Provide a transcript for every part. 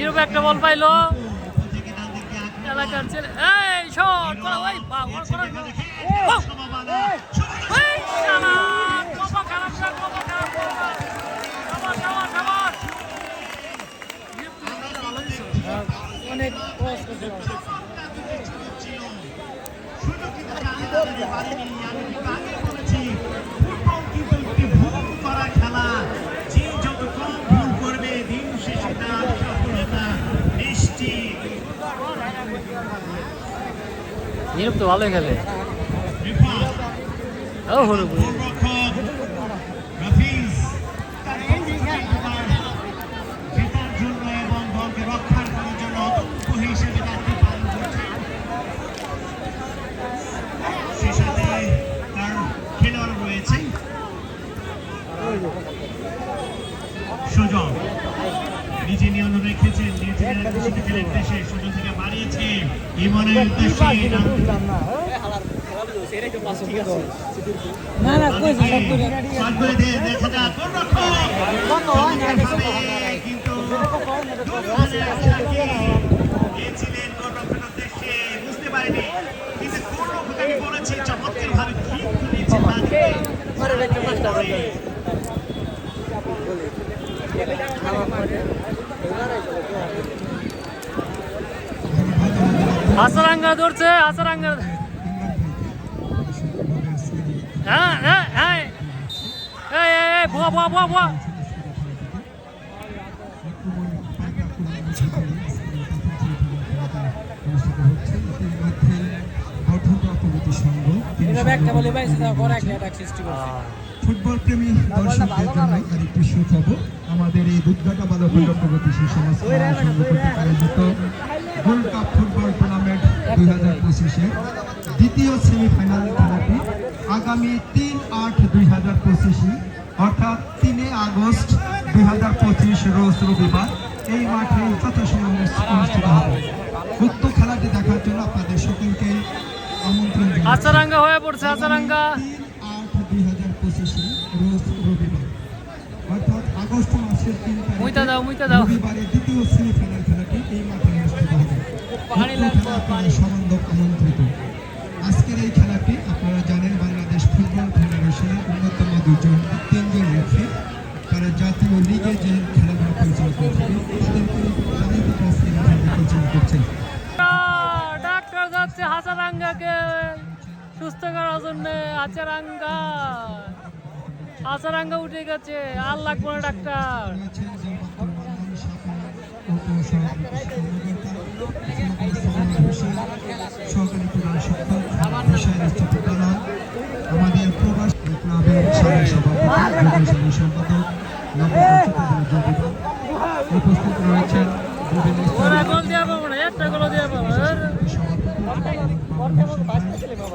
নিরূপ একটা বল পাইলো। এলাকার ছেলে এই শট করা ভাই বা করা অনেক সাথে তার খেলোয়াড় রয়েছে সুজন নিজে নিয়ন্ত্রণ রেখেছেন কৃষিতে দেশে সুজন বাড়িয়েছে ইমনের উদ্দেশ্যে না না কইছে সব করে শট করে দিয়ে দেখা যাক কিন্তু বুঝতে পারেনি। কিন্তু আমি বলেছি করেছে হ্যাঁ এই এই এই বুয়া বুয়া বুয়া বুয়া এটা একটা বলে পাইছে তারপর একটা অ্যাটাক ফুটবল প্রেমী দর্শকদের জন্য আরেকটি সুখবর। আমাদের এই দুধঘাটা বালকণ্ড প্রগতিশীল সমাজ গোল্ড কাপ ফুটবল দুই হাজার পঁচিশে দ্বিতীয় সেমিফাইনাল খেলাটি আগামী তিন আট দুই হাজার পঁচিশে অর্থাৎ তিনে আগস্ট দুই হাজার পঁচিশ রোজ রবিবার এই মাঠে যথাসময় অনুষ্ঠিত হবে উক্ত খেলাটি দেখার জন্য আপনাদের সকলকে আমন্ত্রণ। হাসারাঙ্গা হয়ে পড়ছে তিন আট দুই হাজার পঁচিশে রোজ রবিবার অর্থাৎ আগস্ট মাসের তিন মুইতা দাও, মুইতা দাও। রবিবারে দ্বিতীয় সেমিফাইনাল খেলাটি এই মাঠে অনুষ্ঠিত হবে পানি লাগবে, করার জন্য হাসারাঙ্গা হাসারাঙ্গা উঠে গেছে আর লাগবে না ডাক্তার আমাদের প্রবাস ক্লাবের সাধারণ সম্পাদক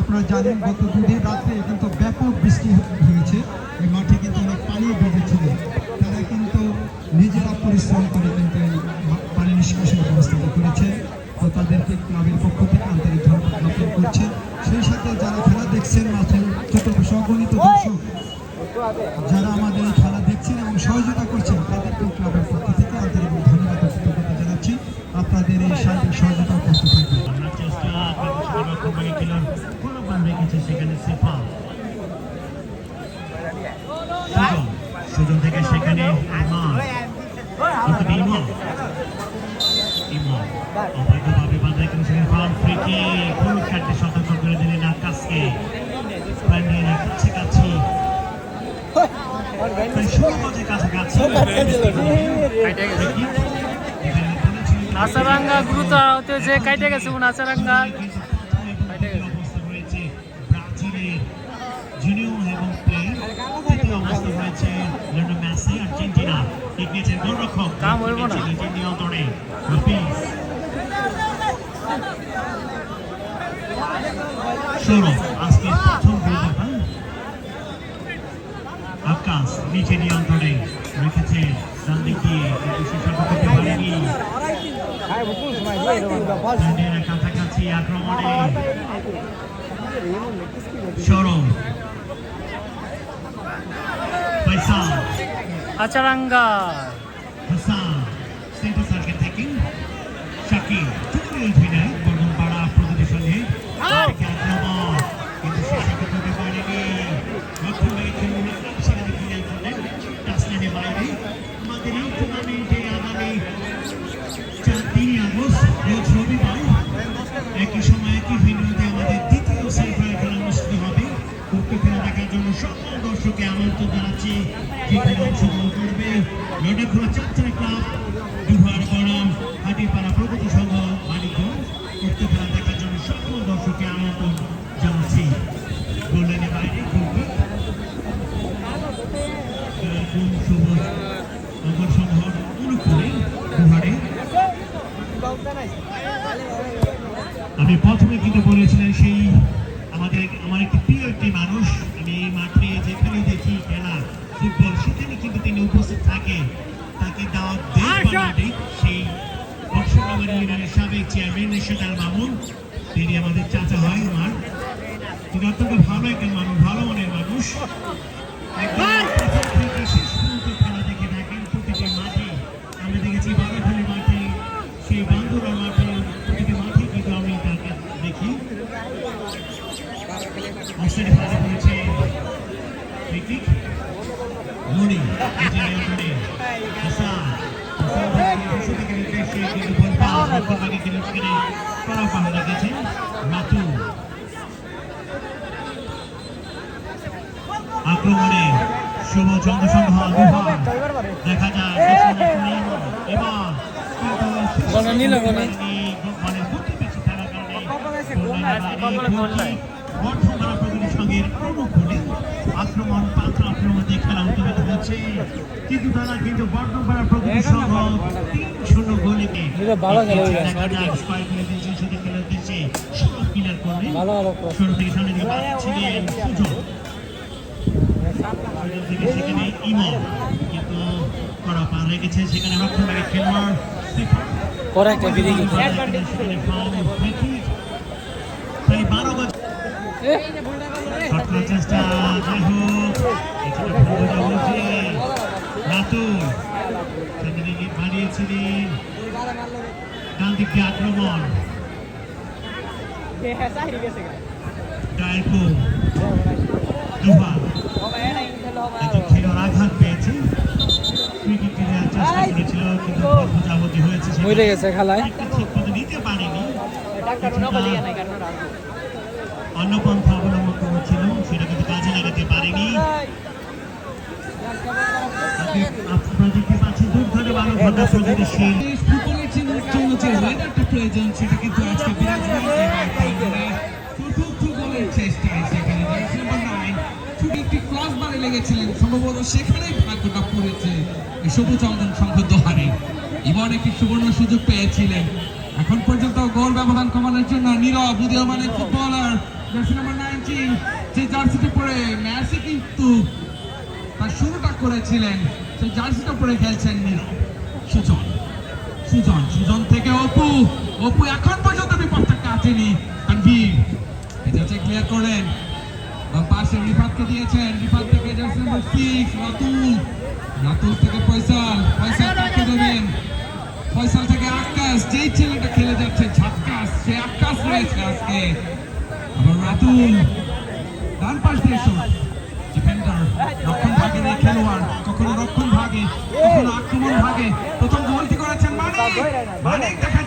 আপনারা জানেন, গত দুদিন রাত্রে কিন্তু ব্যাপক বৃষ্টি হয়েছে। এই মাঠে কিন্তু অনেক পানি বেঁধেছিল তারা কিন্তু নিজেরা পরিশ্রম করে কিন্তু এই পানি নিষ্কাশনের ব্যবস্থাটা করেছে তো তাদেরকে ক্লাবের পক্ষ থেকে আন্তরিক ধন্যবাদ করছে। সেই সাথে যারা খেলা দেখছেন মাঠে ছোট সগণিত দর্শক, যারা আপনাদের এই সহযোগিতা করতে থাকবে। সেখানে সুজন থেকে সেখানে ইমান অথবা ইমান ইমান অবৈধভাবে বাধা কিন্তু সেখানে ফাউল সতর্ক করে দিলেন আকাশকে। প্যান্ডিয়ানের কাছাকাছি প্রায় ষোলো কাছাকাছি। হাসারাঙ্গা গুরুতর হতে যে কাইটে গেছে কোন রয়েছে ব্রাজিলের জুনিয়র এবং প্লেয়ার তৃতীয় অবস্থা রয়েছে লিওনেল মেসি আর্জেন্টিনা ঠিক নিয়েছেন গোলরক্ষক কাম হইবো না। নিজের নিয়ন্ত্রণে হাফিজ সৌরভ আজকে প্রথম গোলদাতা আকাশ নিচে নিয়ন্ত্রণে রেখেছে ডান দিক দিয়ে কিন্তু সে সফল করতে পারেনি কাছাকাছি আক্রমণে ফয়সাল। আচারাঙ্গা। হাসান সেন্টার সার্কেল থেকে। উঠে লডাখোলা চারচারা ক্লাব দুহার বনাম হাটিপাড়া প্রগতি সংঘ দেখার জন্য সকল দর্শককে আমন্ত্রণ জানাচ্ছি। গোল্ডেনের বাইরে সবুজ নগর সংঘর অনুকূলে দুহারে? আমি প্রথমে কিন্তু বলেছিলেন সেই আমাদের, আমার একটি প্রিয় একটি মানুষ, আমি মাঠে যেখানে ফুটবল সেখানে কিন্তু তিনি উপস্থিত থাকেন। তাকে দাওয়াত দেন সেই বর্ষগ্রামের ইউনিয়নের সাবেক চেয়ারম্যান আল মামুন। তিনি আমাদের চাচা হয় আমার তিনি অত্যন্ত ভালো একজন মানুষ ভালো মনের মানুষ। একদম সেখানে করা পাহা রেখেছেন রাতু আক্রমণে শুভ চন্দ্রসংঘ দেখা যায় এবার কিন্তু বলটা নিল কোনে? মানে গতি বেশি থাকার কারণে কপালে গোল নাই। বর্ধমান প্রগতির সঙ্গে অনুকূলে আক্রমণ পাত্র আক্রমণ দিয়ে খেলা উদ্যোগিত কিন্তু তারা কিন্তু বর্ধমান প্রগতির সঙ্গ তিন শূন্য গোলে। শুরু থেকে সামনে দিকে সুযোগ। সেখানে ইমন। কিন্তু করা রেখেছে সেখানে রক্ষণভাগে খেলোয়াড়। একটা গেছে বারো চেষ্টা রাতুল বাড়িয়েছিলেন ডান দিক দিয়ে আক্রমণ। আঘাত পেয়েছে। চেষ্টা করেছিল কিন্তু বোঝাবুঝি হয়েছে মরে গেছে খেলায়। নিতে পারেনি। অন্য পন্থা অবলম্বন করেছিল সেটা কিন্তু কাজে লাগাতে পারেনি। আপনারা দেখতে পাচ্ছেন দূর ভালো ঘটনা প্রগতিশীল ফুটবলের জন্য জন্য যে ওয়েদারটা প্রয়োজন সেটা কিন্তু আজকে বিরাজমান চতুর্থ গোলের চেষ্টায় সেখানে জার্সি নাম্বার নাইন শুধু একটি ক্রস বারে লেগেছিলেন। সম্ভবত সেখানেই ভাগ্যটা পড়েছে। সবুজ অঙ্গন সংঘ দোহারে ইমন একটি সুবর্ণ সুযোগ পেয়েছিলেন। এখন পর্যন্ত গোল ব্যবধান কমানোর জন্য নীরব উদীয়মানের ফুটবলার জার্সি নাম্বার নাইনটিন যে জার্সিটা পরে ম্যাচে কিন্তু করেছিলেন, সেই জার্সিটা পরে খেলছেন নীরব সুজন সুজন সুজন থেকে অপু অপু এখন পর্যন্ত বিপদটা কাটেনি তানভীর এটাতে ক্লিয়ার করলেন, এবং পাশে রিফাতকে দিয়েছেন। রিফাত থেকে রাতুল। রাতুল থেকে ফয়সাল ফয়সাল কাকে দেবেন ফয়সাল থেকে আকাশ, যেই ছেলেটা খেলে যাচ্ছে, ঝাক্কাস, সে আকাশ রয়েছে আজকে। আবার রাতুল, ডান পাশ দিয়ে ডিফেন্ডার খেলোয়াড় কখনো রক্ষণ ভাগে কখনো আক্রমণ ভাগে প্রথম গোলটি করেছেন মানিক? মানিক দেখা